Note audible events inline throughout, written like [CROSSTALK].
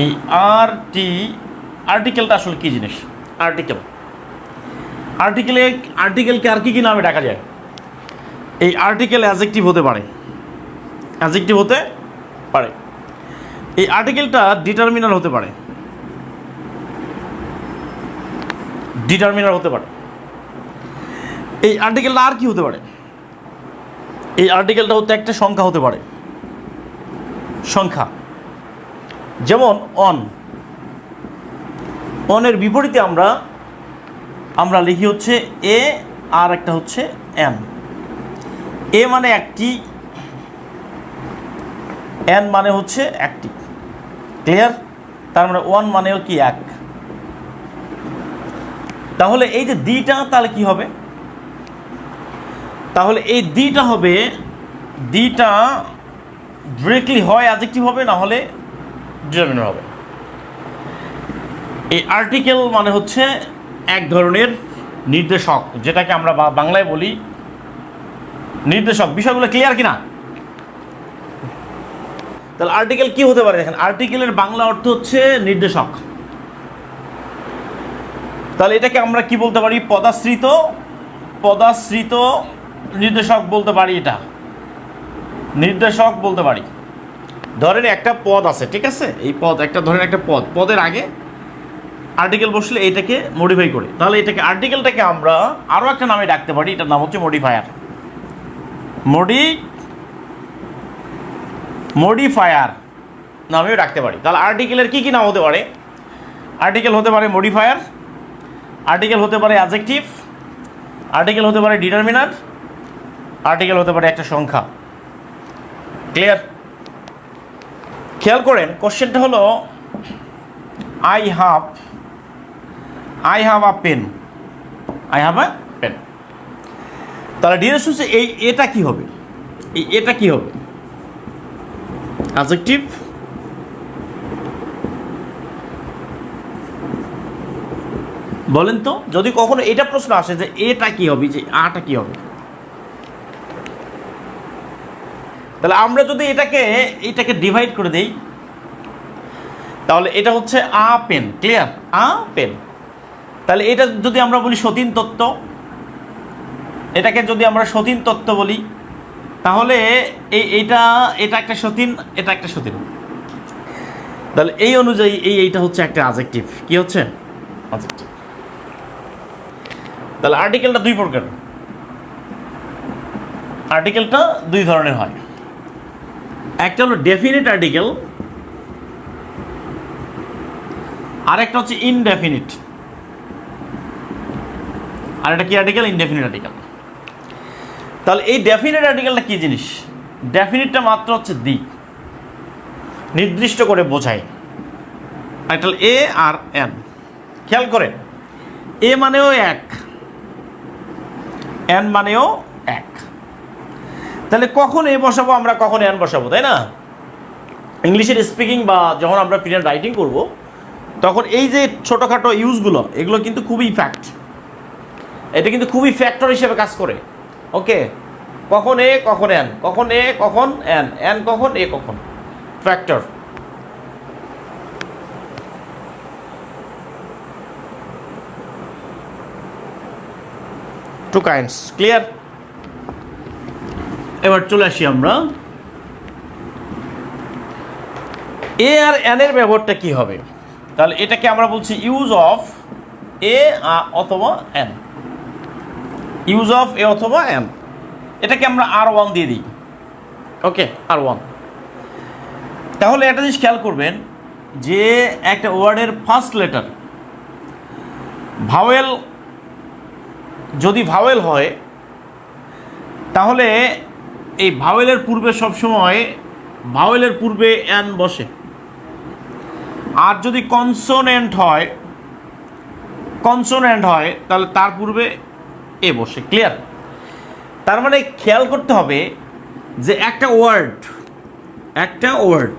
এই আর টি আর্টিকেলটা আসলে কী জিনিস? আর্টিকেল আর্টিকেলে আর্টিকেলকে আর কি কি নামে ডাকা যায়? এই আর্টিকেল অ্যাজেক্টিভ হতে পারে। অ্যাজেক্টিভ হতে পারে। এই আর্টিকেলটা ডিটারমিনার হতে পারে। ডিটারমিনার হতে পারে। এই আর্টিকেলটা আর কি হতে পারে? এই আর্টিকেলটা হতে একটা সংখ্যা হতে পারে। সংখ্যা। যেমন অন। অনের বিপরীতে আমরা আমরা লিখি হচ্ছে এ আর একটা হচ্ছে এন। এ মানে একটি, এন মানে হচ্ছে একটি। ক্লিয়ার? তার মানে ওয়ান মানেও কি এক? তাহলে এই যে দিটা তাহলে কি হবে? তাহলে এই দিটা হবে, দিটা ডিরেক্টলি হয় অ্যাজেক্টিভ হবে, না হলে ডিটারমিনার হবে। এই আর্টিকেল মানে হচ্ছে এক ধরনের নির্দেশক, যেটাকে আমরা বাংলায় বলি নির্দেশক। বিষয়গুলো ক্লিয়ার কিনা? তাহলে আর্টিকেল কি হতে পারে? দেখেন আর্টিকেলের বাংলা অর্থ হচ্ছে নির্দেশক। তাহলে এটাকে আমরা কি বলতে পারি? পদাশ্রিত পদাশ্রিত নির্দেশক বলতে পারি এটা। নির্দেশক বলতে পারি। ধরেন একটা পদ আছে, ঠিক আছে? এই পদ, একটা ধরেন একটা পদ। পদের আগে আর্টিকেল বসলে এটাকে মডিফাই করে। তাহলে এটাকে আর্টিকেলটাকে আমরা আরও একটা নামে ডাকতে পারি, এটার নাম হচ্ছে মডিফায়ার মডি মডিফায়ার নামেও রাখতে পারি। তাহলে আর্টিকেলের কী কী নাম হতে পারে? আর্টিকেল হতে পারে মডিফায়ার আর্টিকেল হতে পারে অ্যাজেক্টিভ আর্টিকেল হতে পারে ডিটারমিনার আর্টিকেল হতে পারে একটা সংখ্যা। ক্লিয়ার খেয়াল করেন, কোশ্চেনটা হলো I have I have a pen I have a pen তাহলে ডিরেক্ট হচ্ছে এই এটা কি হবে? এই এটা কি হবে? অ্যাজেক্টিভ বলেন তো, যদি কখনো এটা প্রশ্ন আসে যে এটা কি হবে, যে আটা কি হবে? তাহলে আমরা যদি এটাকে এটাকে ডিভাইড করে দেই, তাহলে এটা হচ্ছে a pen clear a pen তাহলে এটা যদি আমরা বলি সতীন তত্ত্ব, এটাকে যদি আমরা সতীন তত্ত্ব বলি, তাহলে এই এটা এটা একটা সতীন, এটা একটা সতীন। তাহলে এই অনুযায়ী এই, এইটা হচ্ছে একটা আজেক্টিভ কি হচ্ছে? আজেক্টিভ তাহলে আর্টিকেলটা দুই প্রকার। আর্টিকেলটা দুই ধরনের হয়। একটা হলো ডেফিনিট আর্টিকেল আর একটা হচ্ছে ইনডেফিনিট আর এটা কি আর্টিকেল ইনডেফিনিট আর্টিকেল তাহলে এই ডেফিনিট আর্টিকেলটা কি জিনিস? ডেফিনিটটা মাত্র হচ্ছে দিক। নির্দিষ্ট করে বোঝায়। একটা এ আর এন খেয়াল করে। এ মানেও এক এন মানেও তাহলে কখন এ বসাবো, আমরা কখন এন বসাবো, তাই না? ইংলিশের স্পিকিং বা যখন আমরা পিরিয়ড রাইটিং করব, তখন এই যে ছোটোখাটো ইউজগুলো এগুলো কিন্তু খুবই ফ্যাক্ট এটা কিন্তু খুবই ফ্যাক্টর হিসেবে কাজ করে। ওকে কখন এ, কখন এন? কখন এ, কখন এন? এন কখন, এ কখন? ফ্যাক্টর টু কাইন্ডস ক্লিয়ার এবার চলে আসি আমরা। এ আর এন এর ব্যবহারটা কি হবে? তাহলে এটাকে আমরা বলছি ইউজ অফ এ অথবা এন ইউজ অফ এ অথবা এন এটাকে আমরা আর ওয়ান দিয়ে দিই। ওকে আর ওয়ান তাহলে একটা জিনিস খেয়াল করবেন যে একটা ওয়ার্ডের ফার্স্ট লেটার ভাওয়েল যদি ভাওয়েল হয়, তাহলে এই ভাওয়েলের পূর্বে সবসময় ভাওয়েলের পূর্বে অ্যান বসে। আর যদি কনসোনেন্ট হয় কনসোনেন্ট হয়, তাহলে তার পূর্বে এ বসে ক্লিয়ার তার মানে খেয়াল করতে হবে যে একটা ওয়ার্ড একটা ওয়ার্ড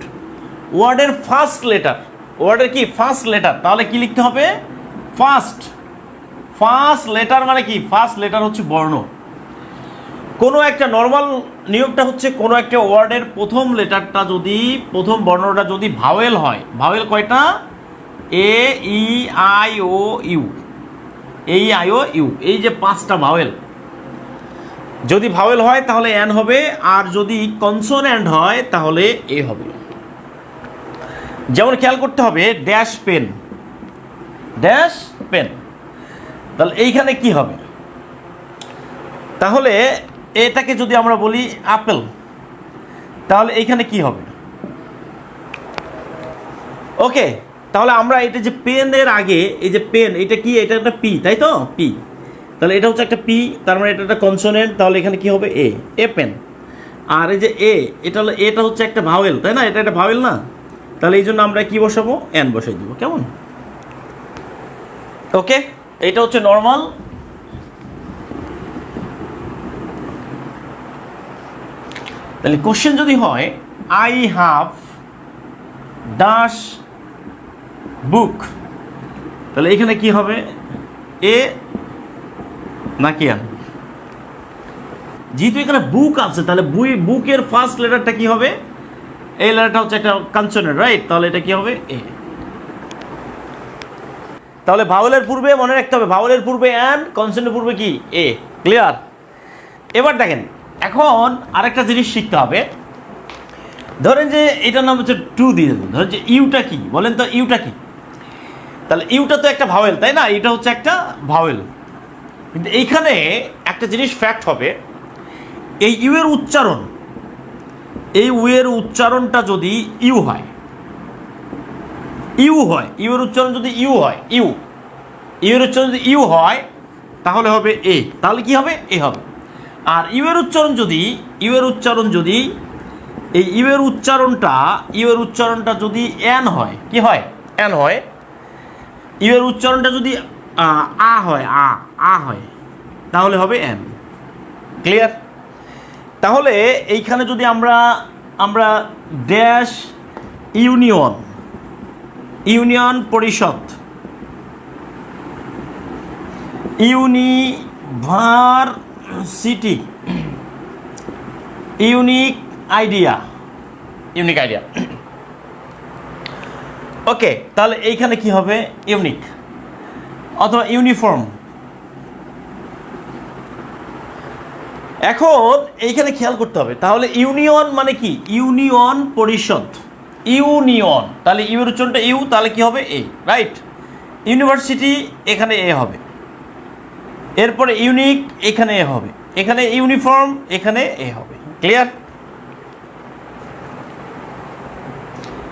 ওয়ার্ডের ফার্স্ট লেটার ওয়ার্ডের কি? ফার্স্ট লেটার তাহলে কি লিখতে হবে? ফার্স্ট ফার্স্ট লেটার মানে কি? ফার্স্ট লেটার হচ্ছে বর্ণ। কোনো একটা নর্মাল নিয়মটা হচ্ছে কোনো একটা ওয়ার্ডের প্রথম লেটারটা যদি, প্রথম বর্ণটা যদি ভাওয়েল হয়। ভাওয়েল কয়টা? A E I O U এই আই ও ইউ এই যে পাঁচটা ভাওয়েল যদি ভাওয়েল হয়, তাহলে অ্যান হবে। আর যদি কনসোন্যান্ট হয়, তাহলে এ হবে। যেমন খেয়াল করতে হবে ড্যাশ পেন ড্যাশ পেন তাহলে এইখানে কি হবে? তাহলে এটাকে যদি আমরা বলি আপেল, তাহলে এইখানে কি হবে? ওকে, তাহলে আমরা এটা যে পেনের আগে, এই যে পেন, এটা কি? এটা একটা পি, তাই তো? পি। তাহলে এটা হচ্ছে একটা পি, তার মানে এটা একটা কনসোনেন্ট তাহলে এখানে কি হবে? এ এ পেন। আর এই যে এ, এটা হলো, এটা হচ্ছে একটা ভাওয়েল তাই না? এটা একটা ভাওয়েল না? তাহলে এই জন্য আমরা কি বসাবো? এন বসাই দিব, কেমন? ওকে, এটা হচ্ছে নর্মাল তাহলে কোশ্চেন যদি হয় আই হ্যাভ ডাস বুক তাহলে এখানে কি হবে? এ নাকি আন যেহেতু এখানে বুক আছে, তাহলে বুই বুকের ফার্স্ট লেটারটা কি হবে? এই লেটারটা হচ্ছে একটা কনসোনেন্ট রাইট তাহলে এটা কি হবে? এ তাহলে ভাওয়েলের পূর্বে মনে রাখতে হবে ভাওয়েলের পূর্বে অ্যান কনসোনেন্টের পূর্বে কি? এ ক্লিয়ার এবার দেখেন এখন আরেকটা জিনিস শিখতে হবে। ধরেন যে এটার নাম হচ্ছে টু দিয়ে দেবেন ধরেন যে ইউটা কি? বলেন তো ইউটা কি? তাহলে ইউটা তো একটা ভাওয়েল তাই না? এটা হচ্ছে একটা ভাওয়েল কিন্তু এইখানে একটা জিনিস ফ্যাক্ট হবে, এই ইউ এর উচ্চারণ, এই ইউ এর উচ্চারণটা যদি ইউ হয় ইউ হয়, ইউ এর উচ্চারণ যদি ইউ হয়, ইউ ইউ এর উচ্চারণ যদি ইউ হয়, তাহলে হবে এ। তাহলে কি হবে? এ হবে। আর ইউ এর উচ্চারণ যদি ইউ এর উচ্চারণ যদি এই ইউ এর উচ্চারণটা ইউ এর উচ্চারণটা যদি এন হয় কি হয়? এন হয়। ইউ এর উচ্চারণটা যদি আ, হয় আ আ হয় তাহলে হবে এন। ক্লিয়ার? তাহলে এইখানে যদি আমরা আমরা ড্যাশ ইউনিয়ন ইউনিয়ন পরিষদ university unique idea. Unique idea. Okay তাহলে এইখানে কি হবে? ইউনিক। অথবা ইউনিফর্ম। এখন এইখানে খেয়াল করতে হবে। তাহলে ইউনিয়ন মানে কি? ইউনিয়ন পরিষদ। ইউনিয়ন। তাহলে ইউ এর ইউ তাহলে কি হবে? এ। রাইট। ইউনিভার্সিটি এখানে এ হবে। এরপরে ইউনিক এখানে এ হবে। এখানে ইউনিফর্ম, এখানে এ হবে। ক্লিয়ার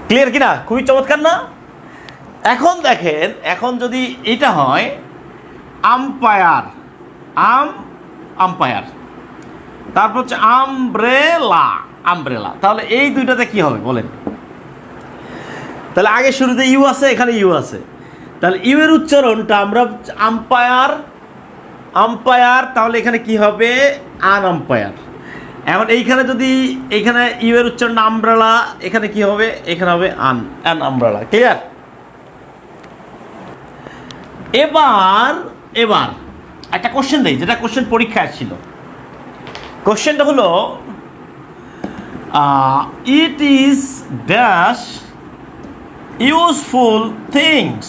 ক্লিয়ার কি না খুবই চমৎকার না? এখন দেখেন, এখন যদি এটা হয় আম্পায়ার আম আম্পায়ার তারপর হচ্ছে আমব্রেলা আমব্রেলা তাহলে এই দুইটাতে কি হবে বলেন? তাহলে আগে শুরুতে ইউ আছে, এখানে ইউ আছে। তাহলে ইউ এর উচ্চারণটা আমরা আম্পায়ার আম্পায়ার তাহলে এখানে কি হবে? আন আম্পায়ার এখন এইখানে যদি, এইখানে ইউ এর উচ্চারণ আমব্রেলা এখানে কি হবে? এখানে হবে আন অ্যান আমব্রেলা ক্লিয়ার এবার এবার, একটা কোশ্চেন দেই, যেটা কোশ্চেন পরীক্ষায় ছিল। কোশ্চেনটা হলো it is dash useful things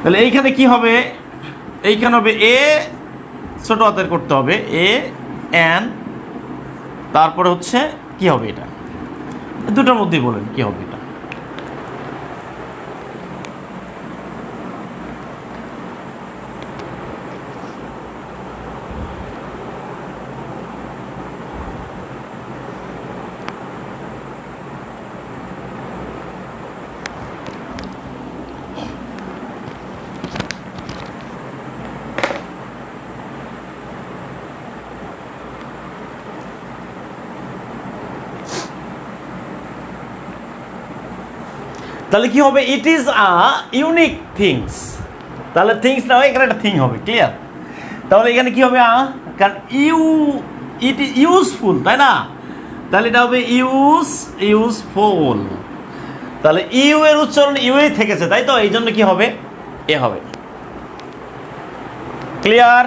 তাহলে এইখানে কি হবে? এইখানে হবে এ ছোট হাতের করতে হবে এ এন তারপরে হচ্ছে কি হবে এটা? দুটোর মধ্যেই বলেন কি হবে এটা। তাহলে কি হবে? It is a unique things তাহলে থিংস না হয়, এখানে একটা থিং হবে ক্লিয়ার তাহলে এখানে কি হবে? আ, কারণ ইউ ইট ইজ ইউজফুল তাই না? তাহলে এটা হবে ইউজ ইউজফুল তাহলে ইউ এর উচ্চারণ ইউ ইউই থেকেছে, তাই তো? এই জন্য কি হবে? এ হবে। ক্লিয়ার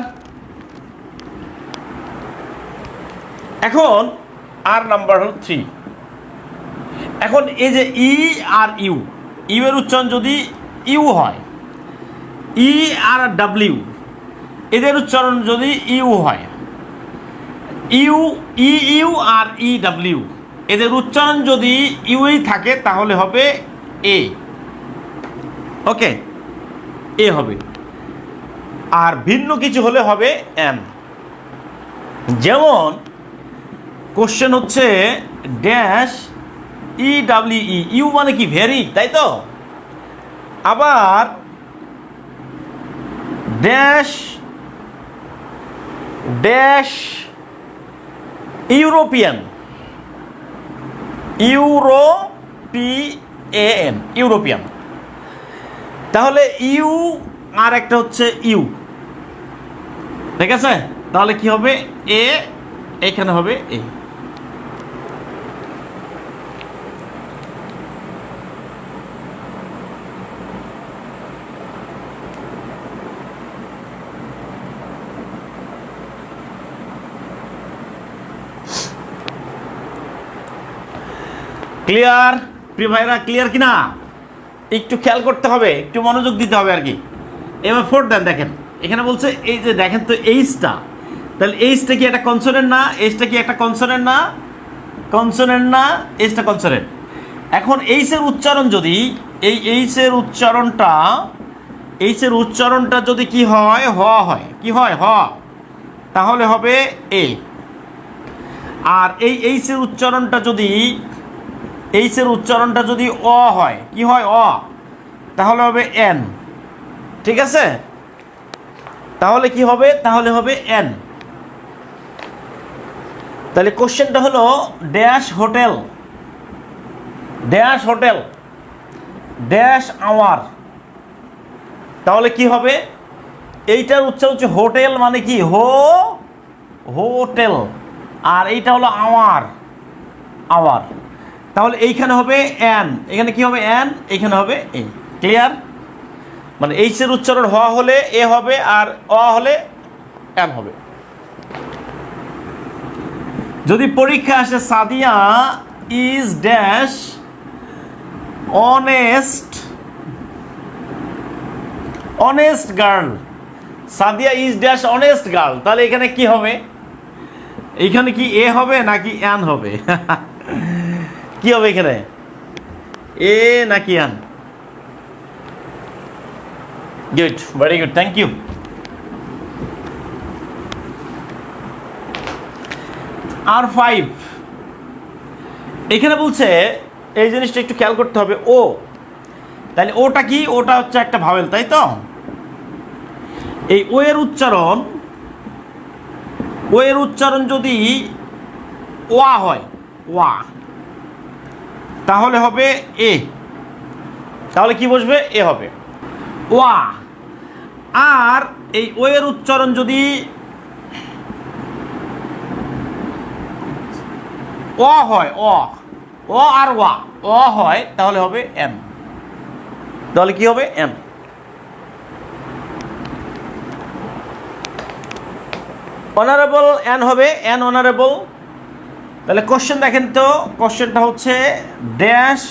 এখন আর নাম্বার হল থ্রি এখন এই যে ই আর ইউ ইউ এর উচ্চারণ যদি ইউ হয়, ই আর ডাব্লিউ, এদের উচ্চারণ যদি ইউ হয়, ইউ, ই, ইউ আর ই ডাব্লিউ, এদের উচ্চারণ যদি ইউই থাকে তাহলে হবে এ। ওকে, এ হবে। আর ভিন্ন কিছু হলে হবে এম। যেমন কোশ্চেন হচ্ছে dash E W E ewe মানে কি ভেরি? তাই তো? আবার dash dash European euro P A N European তাহলে ইউ আর একটা হচ্ছে ইউ ঠিক আছে? তাহলে কি হবে? এ এখানে হবে এ ক্লিয়ার প্রিয় ভাইরা ক্লিয়ার কি না একটু খেয়াল করতে হবে, একটু মনোযোগ দিতে হবে আর কি। এবার ফোর দেন, দেখেন। এখানে বলছে, এই যে দেখেন তো এইচটা। তাহলে এইচটা কি একটা কনসোনেন্ট না? এইচটা কি একটা কনসোনেন্ট না? কনসোনেন্ট না? এইচটা কনসোনেন্ট এখন এইচের উচ্চারণ যদি, এই এইচের উচ্চারণটা এইচের উচ্চারণটা যদি কি হয়, হ হয়। কি হয়? হ। তাহলে হবে এ। আর এই এইচের উচ্চারণটা যদি এইচের উচ্চারণটা যদি অ হয়, কি হয়? অ। তাহলে হবে এন ঠিক আছে? তাহলে কি হবে? তাহলে হবে এন তাহলে কোশ্চেনটা হলো dash hotel dash hotel dash hour তাহলে কি হবে? এইটার উচ্চারণ হচ্ছে হোটেল মানে কি? হো হোটেল আর এইটা হলো আওয়ার আওয়ার তাহলে এইখানে হবে এন এখানে কি হবে এন এখানে হবে এ ক্লিয়ার মানে এইচের উচ্চারণ হ হলে এ হবে আর অ হলে এন হবে। যদি পরীক্ষা আসে, Sadia is dash honest honest girl Sadia is dash honest girl তাহলে এখানে কি হবে? এইখানে কি এ হবে নাকি অ্যান হবে? [LAUGHS] কি হবে এখানে? এ নাকি an? Good very good thank you R five এখানে বলছে, এই জিনিসটা একটু খেয়াল করতে হবে, ও। তাহলে ওটা কি? ওটা হচ্ছে একটা ভাবেল তাই তো? এই ও এর উচ্চারণ, ও এর উচ্চারণ যদি ওয়া হয়, ওয়া। তাহলে হবে এ। তাহলে কি বসবে? এ হবে। ওয়া। আর এই ও এর উচ্চারণ যদি অ হয়, অ। অ আর ওয়া। অ হয়, তাহলে হবে এম। তাহলে কি হবে? এম। অনারেবল এন হবে, এন অনারেবল তাহলে কোশ্চেন দেখেন তো কোশ্চেনটা হচ্ছে dash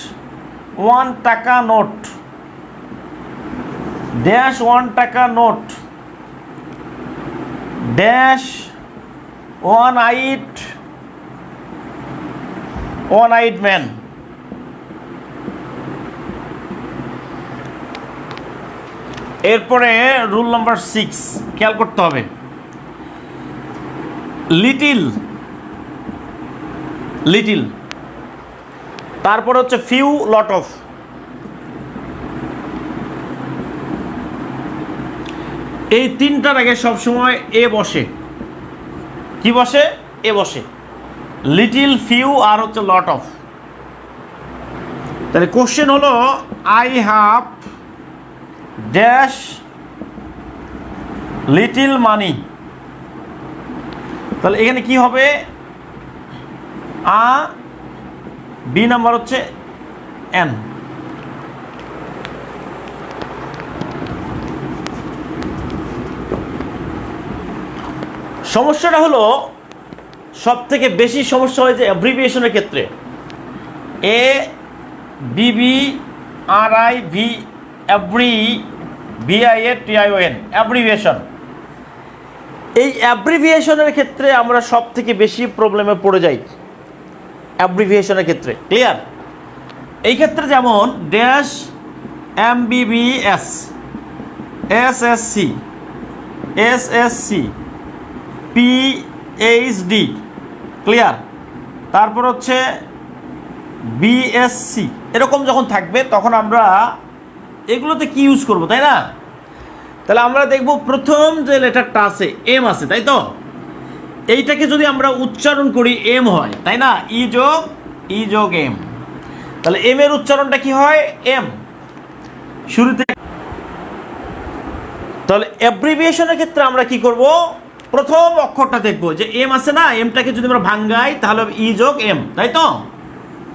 one taka note dash one taka note dash one eyed one eyed man এরপরে রুল নাম্বার সিক্স খেয়াল করতে হবে। Little little. তারপর হচ্ছে ফিউ লট অফ এই তিনটার আগে সবসময় এ বসে। কি বসে? এ বসে। লিটিল ফিউ আর হচ্ছে লট অফ তাহলে কোশ্চেন হলো I have dash little money তাহলে এখানে কি হবে? আ বি নাম্বার হচ্ছে এন সমস্যাটা হলো সব থেকে বেশি সমস্যা হয় যে অ্যাব্রিভিয়েশনের ক্ষেত্রে। A BB R I V abbreviation abbreviation এই অ্যাব্রিভিয়েশনের ক্ষেত্রে আমরা সব থেকে বেশি প্রবলেমে পড়ে যাই। অ্যাব্রিভিয়েশনের ক্ষেত্রে ক্লিয়ার এই ক্ষেত্রে যেমন dash MBBS S S C S S C PhD clear তারপর হচ্ছে বিএসসি এরকম যখন থাকবে, তখন আমরা এগুলোতে কি ইউজ করব, তাই না? তাহলে আমরা দেখব প্রথম যে লেটারটা আছে এম আছে, তাই তো? এইটাকে যদি আমরা উচ্চারণ করি এম হয়, তাই না? ই যোগ ই যোগ এম। তাহলে এম এর উচ্চারণটা কি হয়? এম। শুরুতে তাহলে অ্যাব্রিভিয়েশনের ক্ষেত্রে আমরা কি করব? প্রথম অক্ষরটা দেখব যে এম আছে না? এমটাকে যদি আমরা ভাঙ্গাই, তাহলে ই যোগ এম, তাই তো?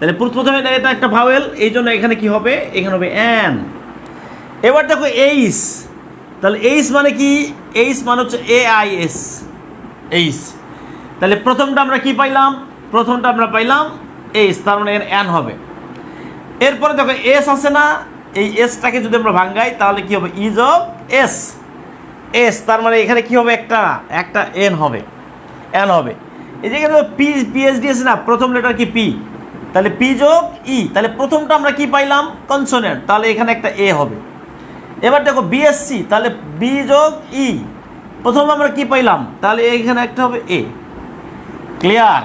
তাহলে প্র- প্রথমে এটা একটা ভাওয়েল এই জন্য এখানে কি হবে? এখানে হবে এন এবার দেখো এইস তাহলে এইস মানে কি? এইস মানে হচ্ছে এ আই এস এইস তাহলে প্রথমটা আমরা কি পাইলাম? প্রথমটা আমরা পাইলাম এইস তার মানে এর এন হবে। এরপরে দেখো এস আছে না, এই এসটাকে যদি আমরা ভাঙ্গাই, তাহলে কি হবে? ইজ অফ এস এস তার মানে এখানে কি হবে? একটা একটা এন হবে। এন হবে। এই যে এখানে পি পিএইচডি আছে না, প্রথম লেটার কি পি তাহলে পি যোগ ই তাহলে প্রথমটা আমরা কি পাইলাম? কনসোনেন্ট তাহলে এখানে একটা এ হবে। এবার দেখো বিএসসি তাহলে বি যোগ ই প্রথম আমরা কি পাইলাম? তাহলে এখানে একটা হবে এ ক্লিয়ার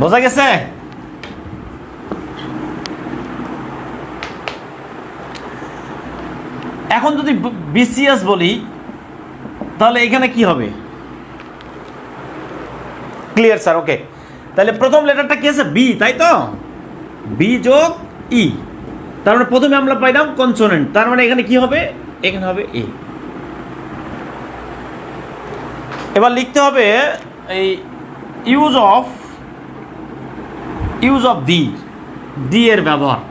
বোঝা গেছে? এখন যদি বিসিএস বলি, তাহলে এখানে কি হবে? ক্লিয়ার স্যার ওকে তাহলে প্রথম লেটারটা কি আছে? বি তাই তো? বি যোগ ই তার মানে প্রথমে আমরা পাইলাম কনসোনেন্ট তার মানে এখানে কি হবে? এখানে হবে এ। এবার লিখতে হবে এই use of use of the the এর ব্যবহার।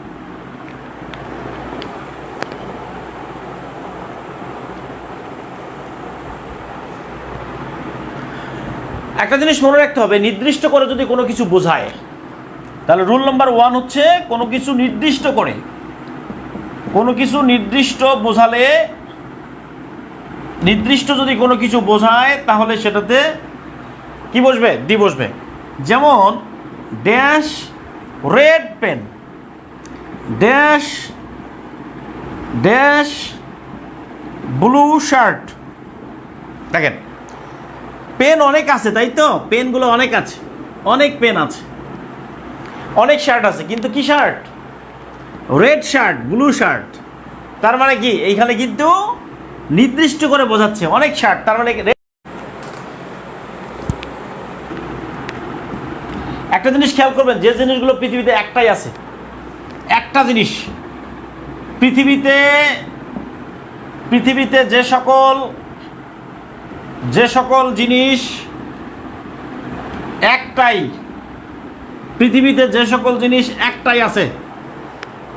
একটা জিনিস মনে রাখতে হবে, নির্দিষ্ট করে যদি কোনো কিছু বোঝায়, তাহলে রুল নাম্বার ওয়ান হচ্ছে কোনো কিছু নির্দিষ্ট করে। কোনো কিছু নির্দিষ্ট বোঝালে, নির্দিষ্ট যদি কোনো কিছু বোঝায়, তাহলে সেটাতে কি বসবে? দি বসবে। যেমন dash red pen dash dash blue shirt দেখেন পেন অনেক আছে, তাই তো? পেনগুলো অনেক আছে, অনেক পেন আছে। অনেক শার্ট আছে, কিন্তু কি shirt red shirt blue shirt তার মানে কি? এইখানে কিন্তু নির্দিষ্ট করে বোঝাচ্ছে অনেক শার্ট তার মানে একটা জিনিস খেয়াল করবেন, যে জিনিসগুলো পৃথিবীতে একটাই আছে। একটা জিনিস। পৃথিবীতে পৃথিবীতে যে সকল যে সকল জিনিস একটাই, পৃথিবীতে যে সকল জিনিস একটাই আছে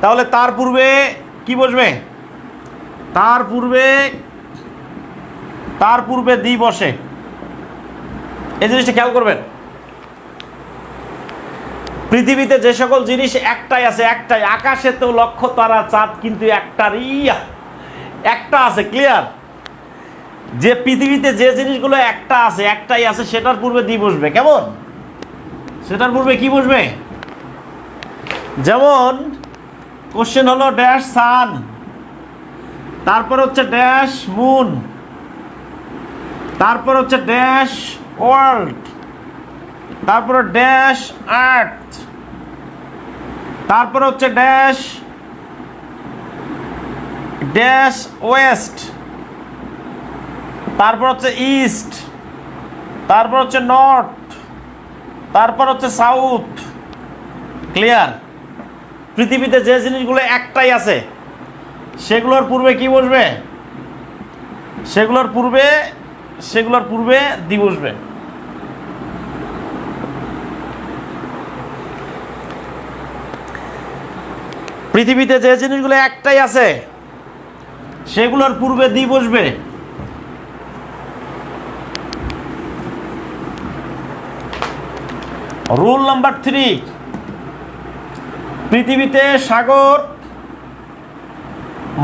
তাহলে তার পূর্বে কি বসবে? তার পূর্বে তার পূর্বে দি বসে। এই জিনিসটা খেয়াল করবেন। পৃথিবীতে যে সকল জিনিস একটাই আছে, একটাই। আকাশে তো লক্ষ তারা চাঁদ, কিন্তু একটারই একটা আছে ক্লিয়ার যে পৃথিবীতে যে জিনিসগুলো একটা আছে, একটাই আছে, সেটার পূর্বে দি বসবে। কেমন? সেটার পূর্বে কি বসবে? যেমন কোশ্চেন হলো ড্যাশ সান তারপর হচ্ছে ড্যাশ মুন তারপর হচ্ছে ড্যাশ ওয়ার্ল্ড তারপর ড্যাশ আর্থ তারপর হচ্ছে ড্যাশ ড্যাশ ওয়েস্ট তারপর হচ্ছে ইস্ট তারপর হচ্ছে নর্থ তারপর হচ্ছে সাউথ ক্লিয়ার পৃথিবীতে যে জিনিসগুলো একটাই আছে, সেগুলোর পূর্বে কি বসবে? সেগুলোর পূর্বে সেগুলোর পূর্বে দি বসবে। পৃথিবীতে যে জিনিসগুলো একটাই আছে, সেগুলোর পূর্বে দি বসবে। রুল নাম্বার থ্রি পৃথিবীতে সাগর,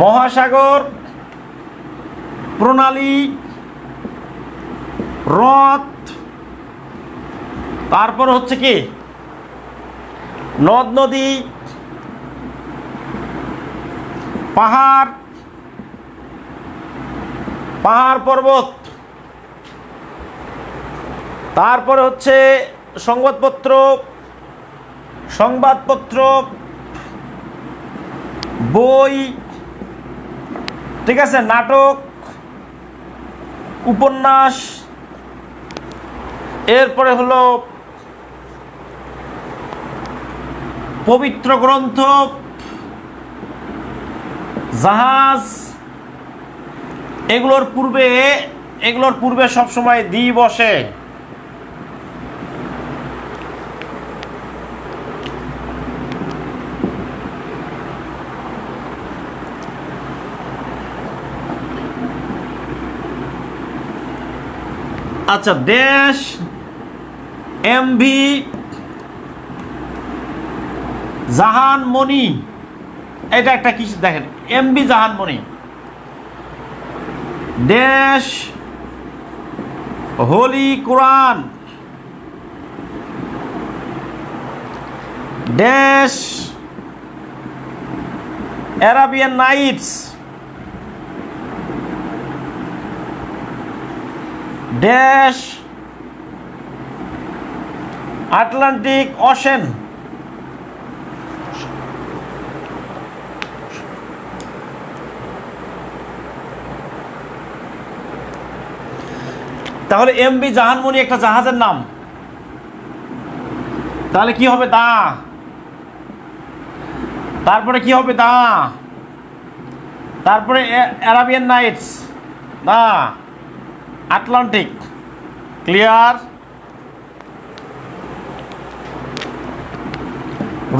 মহাসাগর, প্রণালী, হ্রদ, তারপর হচ্ছে কি? নদ, নদী, পাহাড় পাহাড় পর্বত, তারপরে হচ্ছে সংবাদপত্র সংবাদপত্র, বই, ঠিক আছে, নাটক, উপন্যাস, এরপরে হলো পবিত্র গ্রন্থ, জাহাজ, এগুলোর পূর্বে এগুলোর পূর্বে সবসময় দি বসে আচ্ছা দেশ, এমভি, জাহান মণি এটা একটা কি, দেখেন এমবি জাহান মণি দেশ, হোলি, কোরআন। দেশ, Arabian Nights. Dash Atlantic ocean তাহলে এমবি জাহানমণি একটা জাহাজের নাম। তাহলে কি হবে দা তারপরে কি হবে দা তারপরে Arabian Nights the Atlantic clear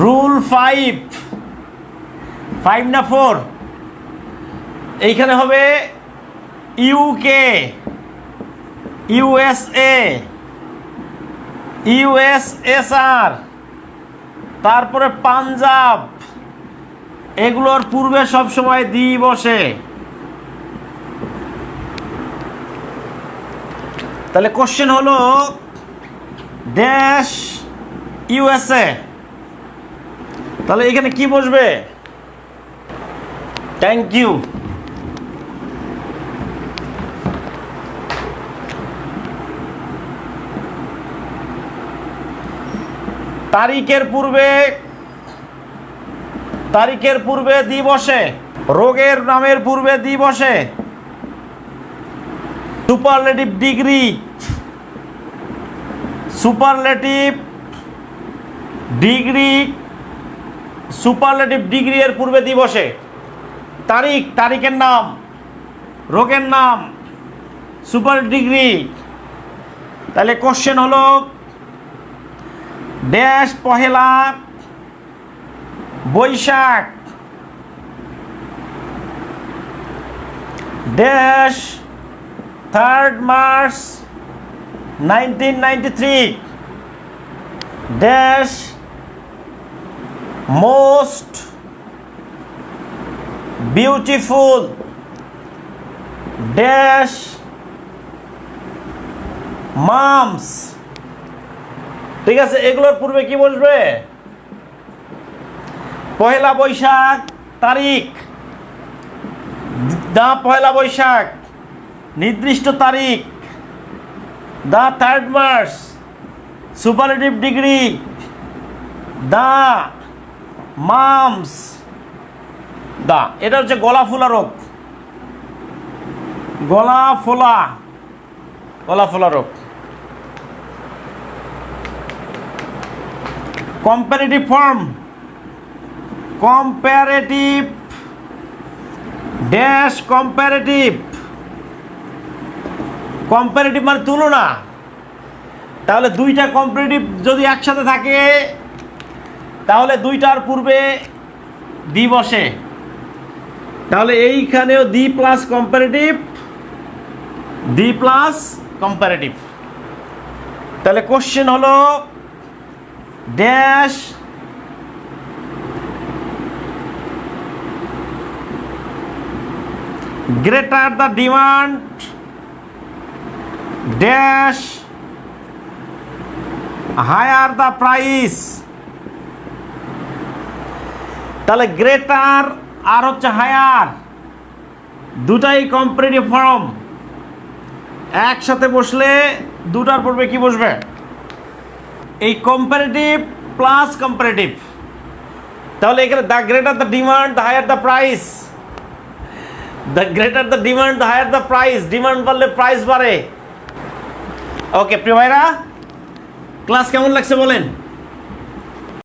rule five five না ফোর এইখানে হবে ইউকে ইউএসএ ইউএসএসআর তারপরে পাঞ্জাব, এগুলোর পূর্বে সবসময় দি বসে। তাহলে কোশ্চেন হলো ড্যাশ ইউএসএ তাহলে এখানে কি বসবে? থ্যাংক ইউ তারিখের পূর্বে তারিখের পূর্বে দিবসে, রোগের নামের পূর্বে দিবসে superlative degree superlative degree superlative degree এর পূর্বে দিবসে। তারিখ, তারিখের নাম, রোগের নাম সুপার ডিগ্রি তাহলে কোশ্চেন হলো dash Pohela Boishakh. Dash third March nineteen ninety three dash most beautiful dash mumps ঠিক আছে, এগুলোর পূর্বে কি বসবে পহেলা বৈশাখ তারিখ। দা পহেলা বৈশাখ, নির্দিষ্ট তারিখ। The third March superlative degree, the mumps, the, এটা হচ্ছে গলা ফোলা রোগ। গলা ফোলা গলা ফোলা রোগ। Comparative form, comparative dash comparative. Comparative মানে তুলনা। তাহলে দুইটা কম্পারেটিভ যদি একসাথে থাকে, তাহলে দুইটার পূর্বে দিবসে তাহলে এইখানেও the plus comparative the plus comparative তাহলে কোশ্চেন হলো dash greater the demand dash higher the price তাহলে গ্রেটার আর হচ্ছে হায়ার দুটাই কম্পারেটিভ ফর্ম একসাথে বসলে দুটার পূর্বে কি বসবে? এই কম্পারেটিভ প্লাস কম্পারেটিভ তাহলে এখানে the greater the demand the higher the price the greater the demand the higher the price demand বাড়লে প্রাইস বাড়ে। ওকে প্রিয় ভাইরা ক্লাস কেমন লাগছে বলেন?